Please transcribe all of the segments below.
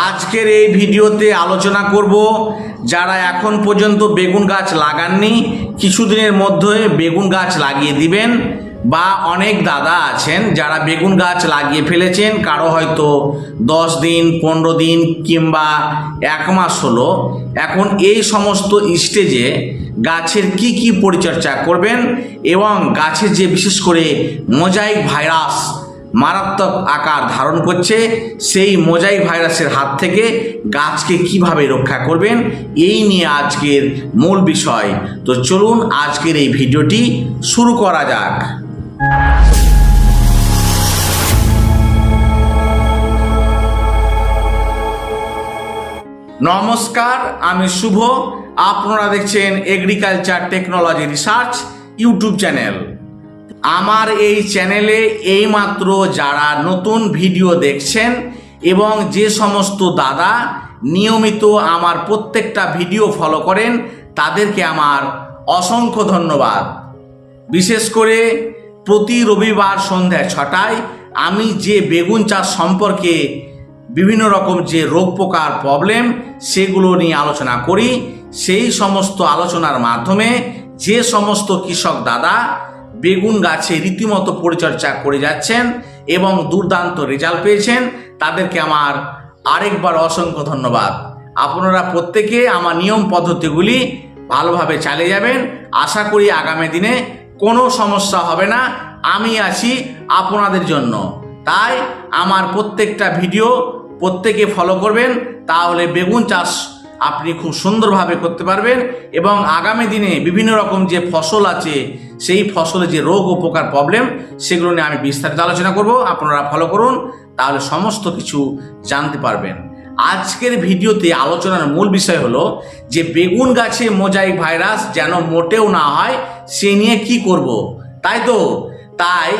আজকের এই ভিডিওতে আলোচনা করব যারা এখন পর্যন্ত বেগুন গাছ লাগাননি, কিছুদিনের মধ্যে বেগুন গাছ লাগিয়ে দিবেন বা অনেক দাদা আছেন যারা বেগুন গাছ লাগিয়ে ফেলেছেন, কারও হয়তো দশ দিন, পনেরো দিন কিংবা এক মাস হলো। এখন এই সমস্ত স্টেজে গাছের কি কি পরিচর্যা করবেন এবং গাছের যে বিশেষ করে মোজাইক ভাইরাস মারাত্মক আকার ধারণ করছে। সেই মোজাইক ভাইরাসের হাত থেকে গাছকে কীভাবে রক্ষা করবেন, এই নিয়ে আজকের মূল বিষয়। তো চলুন আজকের এই ভিডিওটি শুরু করা যাক। নমস্কার, আমি শুভ। আপনারা দেখছেন agriculture technology research YouTube channel. আমার এই চ্যানেলে এইমাত্র যারা নতুন ভিডিও দেখছেন এবং যে সমস্ত দাদা নিয়মিত আমার প্রত্যেকটা ভিডিও ফলো করেন, তাদেরকে আমার অসংখ্য ধন্যবাদ। বিশেষ করে প্রতি রবিবার সন্ধ্যা ছটায় আমি যে বেগুন চাষ সম্পর্কে বিভিন্ন রকম যে রোগ পোকার প্রবলেম সেগুলো নিয়ে আলোচনা করি, সেই সমস্ত আলোচনার মাধ্যমে যে সমস্ত কৃষক দাদা বেগুন গাছে রীতিমতো পরিচর্যা করে যাচ্ছেন এবং দুর্দান্ত রেজাল্ট পেয়েছেন। তাদেরকে আমার আরেকবার অসংখ্য ধন্যবাদ। আপনারা প্রত্যেকে আমার নিয়ম পদ্ধতিগুলি ভালোভাবে চালিয়ে যাবেন। আশা করি আগামী দিনে কোনো সমস্যা হবে না। আমি আছি আপনাদের জন্য। তাই আমার প্রত্যেকটা ভিডিও প্রত্যেকে ফলো করবেন। তাহলে বেগুন চাষ আপনি খুব সুন্দরভাবে করতে পারবেন এবং আগামী দিনে বিভিন্ন রকম যে ফসল আছে, সেই ফসলে যে রোগ উপকার প্রবলেম সেগুলো নিয়ে আমি বিস্তারিত আলোচনা করব। আপনারা ফলো করুন, তাহলে সমস্ত কিছু জানতে পারবেন। আজকের ভিডিওতে আলোচনার মূল বিষয় হলো যে বেগুন গাছে মোজাইক ভাইরাস যেন মোটেও না হয়, সে নিয়ে কি করব? তাই তো? তাই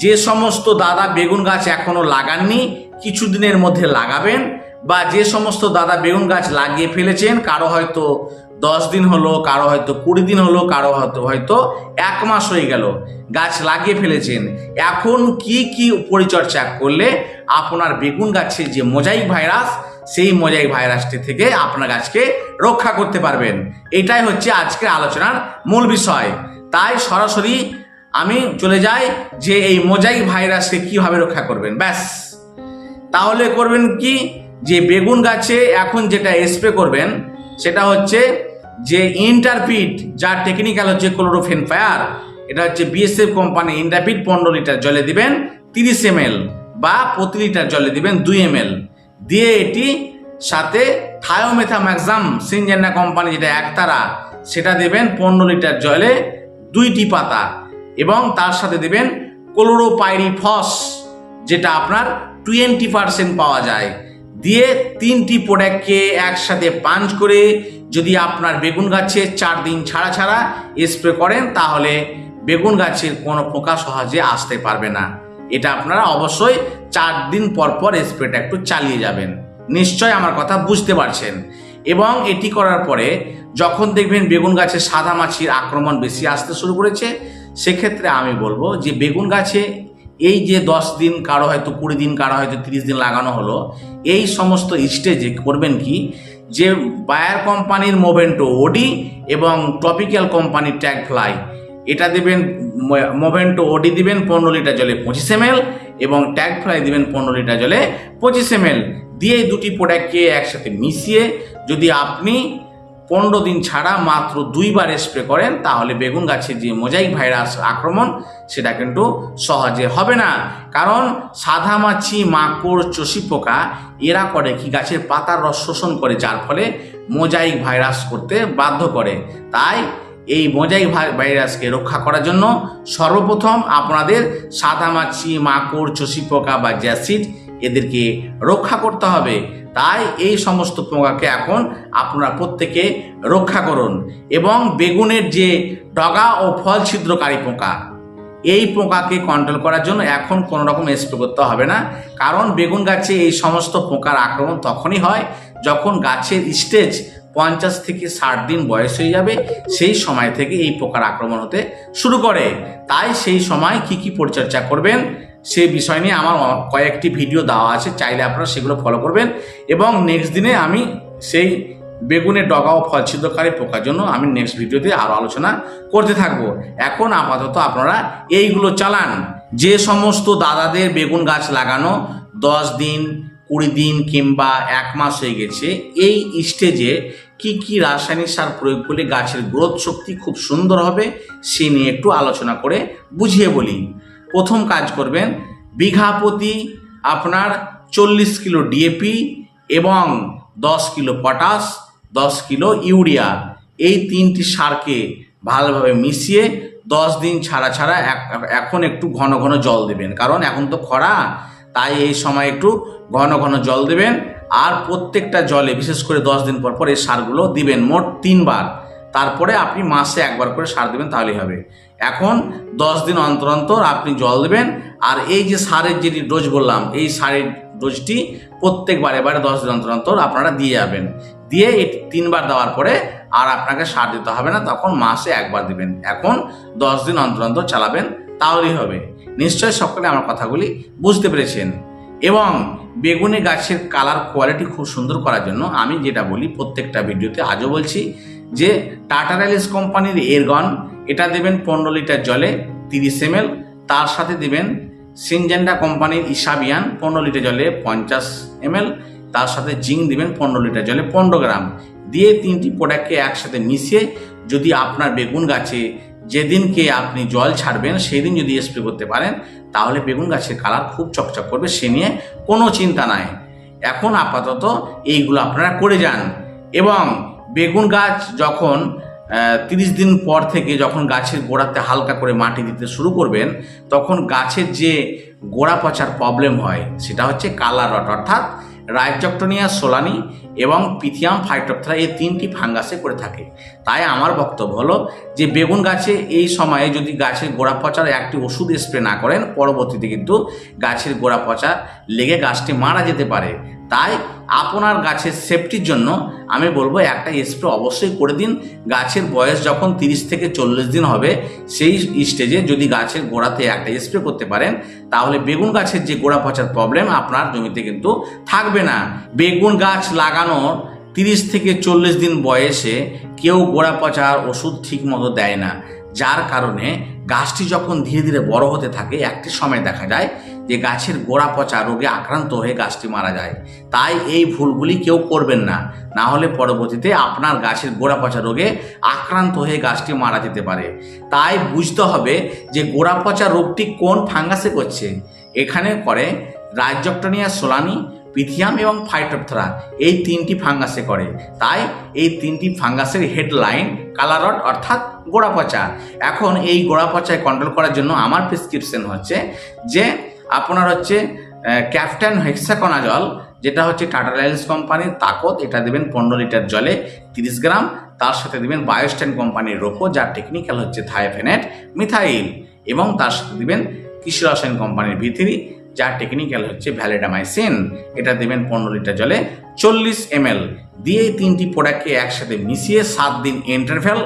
যে সমস্ত দাদা বেগুন গাছ এখনও লাগাননি, কিছুদিনের মধ্যে লাগাবেন। বা যে সমস্ত দাদা বেগুন গাছ লাগিয়ে ফেলেছেন, কারও হয়তো দশ দিন হলো, কারও হয়তো কুড়ি দিন হলো, কারও হয়তো হয়তো এক মাস হয়ে গেল গাছ লাগিয়ে ফেলেছেন। এখন কি কি পরিচর্যা করলে আপনার বেগুন গাছের যে মোজাইক ভাইরাস, সেই মোজাইক ভাইরাসটি থেকে আপনার গাছকে রক্ষা করতে পারবেন? এটাই হচ্ছে আজকের আলোচনার মূল বিষয়। তাই সরাসরি আমি চলে যাই যে এই মোজাইক ভাইরাসকে কীভাবে রক্ষা করবেন। ব্যাস। তাহলে করবেন কি? যে বেগুন গাছে এখন যেটা স্প্রে করবেন, সেটা হচ্ছে যে ইন্টারপিট যার টেকনিক্যাল হচ্ছে ক্লোরোফেন ফায়ার এটা হচ্ছে বিএসএফ কোম্পানি ইন্টারপিট পনেরো লিটার জলে দিবেন, তিরিশ এম বা প্রতি লিটার জলে দিবেন দুই এম দিয়ে এটি সাথে থায়োমেথাম্যাক্সাম সিনজেন্না কোম্পানি যেটা একতারা, সেটা দেবেন পনেরো লিটার জলে দুইটি পাতা। এবং তার সাথে দেবেন ক্লোরোপাইরিফস যেটা আপনার টোয়েন্টি পাওয়া যায়। দিয়ে তিনটি প্রোডাক্টকে একসাথে পাঞ্চ করে যদি আপনার বেগুন গাছে চার দিন ছাড়া ছাড়া স্প্রে করেন, তাহলে বেগুন গাছের কোনো পোকা সহজে আসতে পারবে না। এটা আপনারা অবশ্যই চার দিন পর পর স্প্রেটা একটু চালিয়ে যাবেন। নিশ্চয় আমার কথা বুঝতে পারছেন। এবং এটি করার পরে যখন দেখবেন বেগুন গাছে সাদা মাছির আক্রমণ বেশি আসতে শুরু করেছে, সেক্ষেত্রে আমি বলব যে বেগুন গাছে এই যে দশ দিন কারও হয়তো কুড়ি দিন, কারও হয়তো তিরিশ দিন লাগানো হলো, এই সমস্ত স্টেজে করবেন কি? যে বায়ার কোম্পানির মোভেন্টো ওডি এবং টপিক্যাল কোম্পানির ট্যাগ ফ্লাই এটা দেবেন মোভেন্টো ওডি দিবেন পনেরো লিটার জলে পঁচিশ এম এবং ট্যাগ ফ্লাই দিবেন পনেরো লিটার জলে পঁচিশ এম দিয়ে দুটি প্রোডাক্টকে একসাথে মিশিয়ে যদি আপনি পনেরো দিন ছাড়া মাত্র দুইবার স্প্রে করেন, তাহলে বেগুন গাছের যে মোজাইক ভাইরাস আক্রমণ, সেটা কিন্তু সহজে হবে না। কারণ সাদা মাছি, মাকড়, চষি পোকা, এরা করে কি গাছের পাতার রস শোষণ করে, যার ফলে মোজাইক ভাইরাস করতে বাধ্য করে। তাই এই মোজাইক ভাইরাসকে রক্ষা করার জন্য সর্বপ্রথম আপনাদের সাদা মাছি, মাকড়, চষি পোকা বা জ্যাসিড এদেরকে রক্ষা করতে হবে। তাই এই সমস্ত পোকাকে এখন আপনারা প্রত্যেকে রক্ষা করুন। এবং বেগুনের যে ডগা ও ফল ছিদ্রকারী পোকা, এই পোকাকে কন্ট্রোল করার জন্য এখন কোনো রকম স্প্রে করতে হবে না। কারণ বেগুন গাছে এই সমস্ত পোকার আক্রমণ তখনই হয় যখন গাছের স্টেজ পঞ্চাশ থেকে ষাট দিন বয়স হয়ে যাবে, সেই সময় থেকে এই পোকার আক্রমণ হতে শুরু করে। তাই সেই সময় কি কি পরিচর্যা করবেন? সেই বিষয় নিয়ে আমার কয়েকটি ভিডিও দেওয়া আছে, চাইলে আপনারা সেগুলো ফলো করবেন। এবং নেক্সট দিনে আমি সেই বেগুনের ডগা ও ফল ছিদ্রকারী পোকার জন্য আমি নেক্সট ভিডিওতে আরও আলোচনা করতে থাকব। এখন আপাতত আপনারা এইগুলো চালান। যে সমস্ত দাদাদের বেগুন গাছ লাগানো দশ দিন, কুড়ি দিন কিংবা এক মাস হয়ে গেছে, এই স্টেজে কি কি রাসায়নিক সার প্রয়োগ করলে গাছের গ্রোথ শক্তি খুব সুন্দর হবে, সে নিয়ে একটু আলোচনা করে বুঝিয়ে বলি। প্রথম কাজ করবেন, বিঘা প্রতি আপনার চল্লিশ কিলো ডিএপি এবং দশ কিলো পটাশ, দশ কিলো ইউরিয়া। এই তিনটি সারকে ভালোভাবে মিশিয়ে দশ দিন ছাড়া ছাড়া এখন একটু ঘন ঘন জল দেবেন। কারণ এখন তো খরা, তাই এই সময় একটু ঘন ঘন জল দেবেন। আর প্রত্যেকটা জলে বিশেষ করে দশ দিন পর পর এই সারগুলো দিবেন মোট তিনবার। তারপরে আপনি মাসে একবার করে সার দেবেন, তাহলেই হবে। এখন দশ দিন অন্তর অন্তর আপনি জল দেবেন, আর এই যে সারের যেটি ডোজ বললাম, এই সারের ডোজটি প্রত্যেকবার এবারে দশ দিন অন্তর অন্তর আপনারা দিয়ে যাবেন। দিয়ে এটি তিনবার দেওয়ার পরে আর আপনাকে সার দিতে হবে না, তখন মাসে একবার দিবেন। এখন দশ দিন অন্তর অন্তর চালাবেন, তাহলেই হবে। নিশ্চয় সকলে আমার কথাগুলি বুঝতে পেরেছেন। এবং বেগুনি গাছের কালার কোয়ালিটি খুব সুন্দর করার জন্য আমি যেটা বলি, প্রত্যেকটা ভিডিওতে আজও বলছি যে টাটা রেলিস কোম্পানির এরগন এটা দেবেন পনেরো লিটার জলে তিরিশ এম তার সাথে দেবেন সিনজেন্ডা কোম্পানির ইসাবিয়ান পনেরো লিটার জলে পঞ্চাশ এম তার সাথে জিঙ্ক দিবেন পনেরো লিটার জলে পনেরো গ্রাম। দিয়ে তিনটি প্রোডাক্টকে একসাথে মিশিয়ে যদি আপনার বেগুন গাছে যেদিনকে আপনি জল ছাড়বেন সেই দিন যদি স্প্রে করতে পারেন, তাহলে বেগুন গাছের কালার খুব চকচক করবে, সে নিয়ে কোনো চিন্তা নাই। এখন আপাতত এইগুলো আপনারা করে যান। এবং বেগুন গাছ যখন তিরিশ দিন পর থেকে যখন গাছের গোড়াতে হালকা করে মাটি দিতে শুরু করবেন, তখন গাছের যে গোড়া পচার প্রবলেম হয়, সেটা হচ্ছে কালার রট, অর্থাৎ রাইজক্টনিয়া, সোলানি এবং পিথিয়াম, ফাইটোপথেরা এই তিনটি ফাঙ্গাসে করে থাকে। তাই আমার বক্তব্য হলো যে বেগুন গাছে এই সময়ে যদি গাছের গোড়া পচার একটি ওষুধ স্প্রে না করেন, পরবর্তীতে কিন্তু গাছের গোড়া পচা লেগে গাছটি মারা যেতে পারে। তাই আপনার গাছের সেফটির জন্য আমি বলব একটা স্প্রে অবশ্যই করে দিন। গাছের বয়স যখন তিরিশ থেকে চল্লিশ দিন হবে, সেই স্টেজে যদি গাছের গোড়াতে একটা স্প্রে করতে পারেন, তাহলে বেগুন গাছের যে গোড়া পচার প্রবলেম আপনার জমিতে কিন্তু থাকবে না। বেগুন গাছ লাগানোর তিরিশ থেকে চল্লিশ দিন বয়সে কেউ গোড়া পচার ওষুধ ঠিক মতো দেয় না। যার কারণে গাছটি যখন ধীরে ধীরে বড় হতে থাকে, একটি সময় দেখা যায় যে গাছের গোড়া পচা রোগে আক্রান্ত হয়ে গাছটি মারা যায়। তাই এই ভুলগুলি কেউ করবেন না। না হলে পরবর্তীতে আপনার গাছের গোড়া পচা রোগে আক্রান্ত হয়ে গাছটি মারা যেতে পারে। তাই বুঝতে হবে যে গোড়া পচা রোগটি কোন ফাঙ্গাসে করছে। এখানে করে রাইজক্টনিয়া সোলানি পিথিয়াম এবং ফাইটোপথেরা এই তিনটি ফাঙ্গাসে করে। তাই এই তিনটি ফাঙ্গাসের হেডলাইন কালারট অর্থাৎ গোড়া পচা। এখন এই গোড়া পচায় কন্ট্রোল করার জন্য আমার প্রেসক্রিপশন হচ্ছে যে আপনার হচ্ছে ক্যাপ্টেন হেক্সাকোনাজল যেটা হচ্ছে টাটা রিলায়েন্স কোম্পানির তাকত, এটা দেবেন পনেরো লিটার জলে তিরিশ গ্রাম। তার সাথে দেবেন বায়োস্ট্যান কোম্পানির রোপো যার টেকনিক্যাল হচ্ছে থায়োফেনেট মিথাইল এবং তার সাথে দেবেন কৃষি রসায়ন কোম্পানির ভিতরি যার টেকনিক্যাল হচ্ছে ভ্যালেডামাইসিন এটা দেবেন পনেরো লিটার জলে চল্লিশ এম দিয়ে এই তিনটি প্রোডাক্টকে একসাথে মিশিয়ে সাত দিন ইন্টারভ্যাল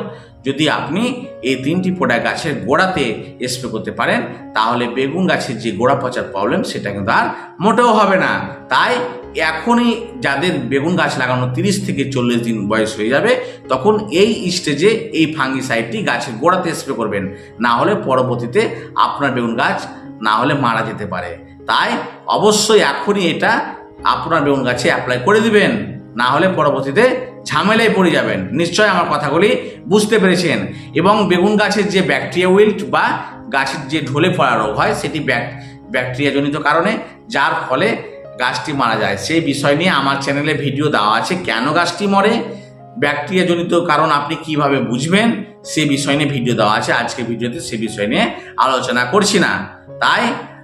যদি আপনি এই তিনটি প্রোডাক্ট গাছের গোড়াতে স্প্রে করতে পারেন, তাহলে বেগুন গাছের যে গোড়া পচার প্রবলেম সেটা কিন্তু আর মোটেও হবে না। তাই এখনই যাদের বেগুন গাছ লাগানো তিরিশ থেকে চল্লিশ দিন বয়স হয়ে যাবে, তখন এই স্টেজে এই ফাঙ্গিসাইডটি গাছের গোড়াতে স্প্রে করবেন। না হলে পরবর্তীতে আপনার বেগুন গাছ না হলে মারা যেতে পারে। তাই অবশ্যই এখনই এটা আপনার বেগুন গাছে অ্যাপ্লাই করে দিবেন। না হলে পরবর্তীতে ঝামেলায় পড়ে যাবেন। নিশ্চয় আমার কথাগুলি বুঝতে পেরেছেন। এবং বেগুন গাছের যে ব্যাকটেরিয়া উইল্ট বা গাছের যে ঢলে পড়া রোগ হয়, সেটি ব্যাক- ব্যাকটেরিয়াজনিত কারণে, যার ফলে গাছটি মারা যায়। সেই বিষয় নিয়ে আমার চ্যানেলে ভিডিও দেওয়া আছে কেন গাছটি মরে ব্যাকটেরিয়াজনিত কারণ আপনি কীভাবে বুঝবেন, সে বিষয় নিয়ে ভিডিও দেওয়া আছে। আজকে ভিডিওতে সে বিষয় নিয়ে আলোচনা করছি না। তাই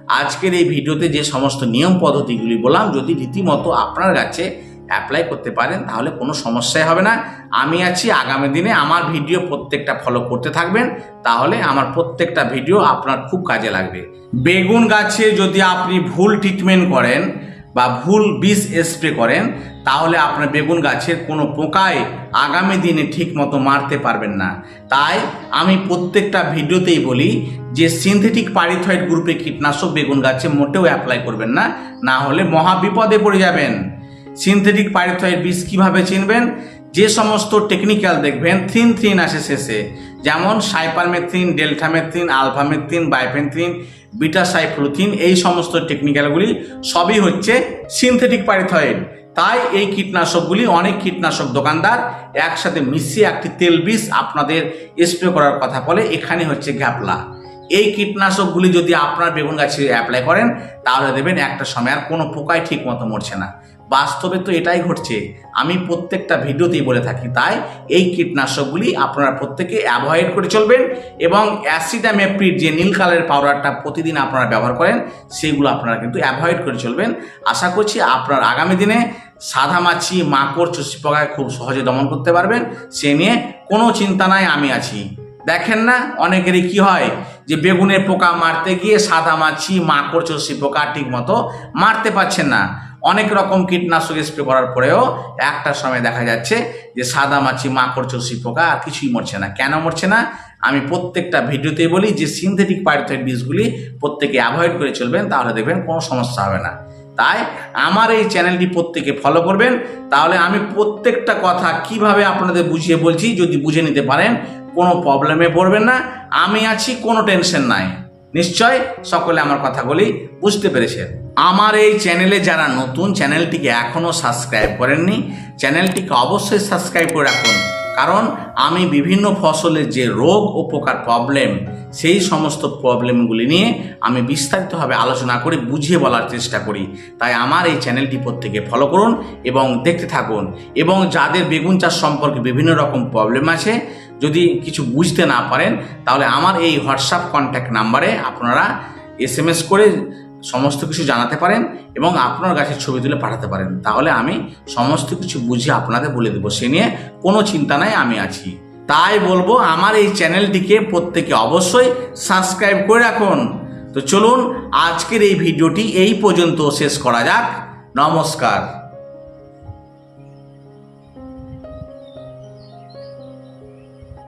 আজকের এই ভিডিওতে যে সমস্ত নিয়ম পদ্ধতিগুলি বললাম, যদি রীতিমতো আপনার কাছে অ্যাপ্লাই করতে পারেন, তাহলে কোনো সমস্যাই হবে না। আমি আছি, আগামী দিনে আমার ভিডিও প্রত্যেকটা ফলো করতে থাকবেন, তাহলে আমার প্রত্যেকটা ভিডিও আপনার খুব কাজে লাগবে। বেগুন গাছে যদি আপনি ভুল ট্রিটমেন্ট করেন বা ভুল বিষ স্প্রে করেন, তাহলে আপনার বেগুন গাছের কোনো পোকায় আগামী দিনে ঠিক মতো মারতে পারবেন না। তাই আমি প্রত্যেকটা ভিডিওতেই বলি যে সিনথেটিক পারিথয়েড গ্রুপে কীটনাশক বেগুন গাছে মোটেও অ্যাপ্লাই করবেন না না হলে মহা বিপদে পড়ে যাবেন। সিনথেটিক পাইরথয়েড বীজ কীভাবে চিনবেন? যে সমস্ত টেকনিক্যাল দেখবেন থিন থ্রিন আসে শেষে। যেমন cypermethrin deltamethrin alphamethrin bifenthrin beta cyfluthrin এই সমস্ত টেকনিক্যালগুলি সবই হচ্ছে সিনথেটিক প্যারিথয়েড তাই এই কীটনাশকগুলি অনেক কীটনাশক দোকানদার একসাথে মিশিয়ে একটি তেল বিষ আপনাদের স্প্রে করার কথা বলে, এখানে হচ্ছে ঘ্যাপলা। এই কীটনাশকগুলি যদি আপনার বেগুন গাছে অ্যাপ্লাই করেন, তাহলে দেবেন একটা সময় আর কোনো পোকায় ঠিক মতো মরছে না। বাস্তবে তো এটাই ঘটছে। আমি প্রত্যেকটা ভিডিওতেই বলে থাকি, তাই এই কীটনাশকগুলি আপনারা প্রত্যেকে অ্যাভয়েড করে চলবেন এবং অ্যাসিডামেপ্রিড যে নীল কালারের পাউডারটা প্রতিদিন আপনারা ব্যবহার করেন সেইগুলো আপনারা কিন্তু অ্যাভয়েড করে চলবেন। আশা করছি আপনার আগামী দিনে সাদা মাছি, মাকড় চষি পোকায় খুব সহজে দমন করতে পারবেন, সে নিয়ে কোনো চিন্তা নাই, আমি আছি। দেখেন না, অনেকেরই কি হয় যে বেগুনের পোকা মারতে গিয়ে সাদা মাছি, মাকড় চষি পোকা ঠিক মতো মারতে পারছেন না। অনেক রকম কীটনাশক স্প্রে করার পরেও একটা সময় দেখা যাচ্ছে যে সাদা মাছি, মাকড় চষি পোকা আর কিছুই মরছে না। কেন মরছে না? আমি প্রত্যেকটা ভিডিওতেই বলি যে সিনথেটিক পাইরথয়েড বীজগুলি প্রত্যেকে অ্যাভয়েড করে চলবেন, তাহলে দেখবেন কোনো সমস্যা হবে না। তাই আমার এই চ্যানেলটি প্রত্যেকে ফলো করবেন। তাহলে আমি প্রত্যেকটা কথা কীভাবে আপনাদের বুঝিয়ে বলছি যদি বুঝে নিতে পারেন, কোনো প্রবলেমে পড়বেন না। আমি আছি, কোনো টেনশন নাই। নিশ্চয় সকলে আমার কথাগুলি বুঝতে পেরেছেন আমার এই চ্যানেলে যারা নতুন, চ্যানেলটিকে এখনও সাবস্ক্রাইব করেননি, চ্যানেলটিকে অবশ্যই সাবস্ক্রাইব করে রাখুন। কারণ আমি বিভিন্ন ফসলের যে রোগ ও পোকার প্রবলেম সেই সমস্ত প্রবলেমগুলি নিয়ে আমি বিস্তারিতভাবে আলোচনা করে বুঝিয়ে বলার চেষ্টা করি। তাই আমার এই চ্যানেলটি প্রত্যেকে ফলো করুন এবং দেখতে থাকুন। এবং যাদের বেগুন চাষ সম্পর্কে বিভিন্ন রকম প্রবলেম আছে যদি কিছু বুঝতে না পারেন, তাহলে আমার এই হোয়াটসঅ্যাপ কন্ট্যাক্ট নাম্বারে আপনারা এস এম এস করে সমস্ত কিছু জানাতে পারেন এবং আপনার গাছের ছবি তুলে পাঠাতে পারেন। তাহলে আমি সমস্ত কিছু বুঝে আপনাদের বলে দেবো। সে নিয়ে কোনো চিন্তা নাই, আমি আছি। তাই বলব, আমার এই চ্যানেলটিকে প্রত্যেকে অবশ্যই সাবস্ক্রাইব করে রাখুন। তো চলুন, আজকের এই ভিডিওটি এই পর্যন্ত শেষ করা যাক। নমস্কার।